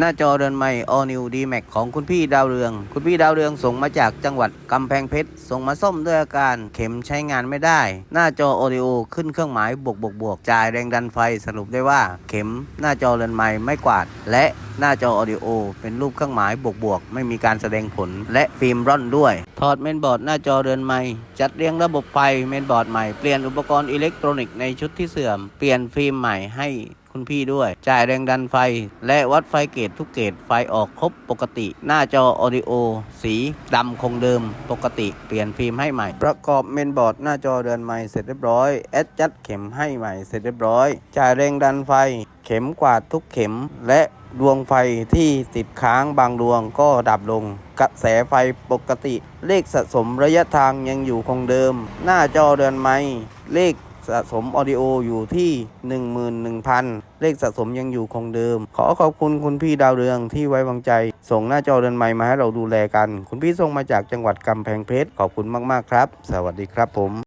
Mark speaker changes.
Speaker 1: หน้าจอเรือนใหม่ All New D Max ของคุณพี่ดาวเรือง คุณพี่ดาวเรืองส่งมาจากจังหวัดกำแพงเพชร ส่งมาซ่อมด้วยอาการเข็มใช้งานไม่ได้ หน้าจอ Audio ขึ้นเครื่องหมายบวกบวกบวกจ่ายแรงดันไฟสรุปได้ว่าเข็มหน้าจอเรือนใหม่ไม่กวาด และหน้าจอ Audio เป็นรูปเครื่องหมายบวกบวกไม่มีการแสดงผล และฟิล์มร่อนด้วย ถอดเมนบอร์ดหน้าจอเรือนใหม่ จัดเรียงระบบไฟเมนบอร์ดใหม่ เปลี่ยนอุปกรณ์อิเล็กทรอนิกส์ในชุดที่เสื่อม เปลี่ยนฟิล์มใหม่ให้ คุณพี่ด้วย จ่ายแรงดันไฟ และวัดไฟเกตทุกเกตไฟออกครบปกติ หน้าจอออดิโอ สีดำคงเดิมปกติ เปลี่ยนฟิล์มให้ใหม่ ประกอบเมนบอร์ดหน้าจอเรือนใหม่เสร็จเรียบร้อยแอดจัดเข็มให้ใหม่เสร็จเรียบร้อย จ่ายแรงดันไฟ เข็มกวาดทุกเข็มและดวงไฟที่ติดค้างบางดวงก็ดับลง กระแสไฟปกติ เลขสะสมระยะทางยังอยู่คงเดิม หน้าจอเรือนไม้เลข สะสมออดิโออยู่ที่ 11,000 เลขสะสมยังอยู่คงเดิม ขอขอบคุณคุณพี่ดาวเรืองที่ไว้วางใจ ส่งหน้าจอเรือนไม้มาให้เราดูแลกัน คุณพี่ส่งมาจากจังหวัดกำแพงเพชร ขอบคุณมาก ๆ ครับ สวัสดีครับผม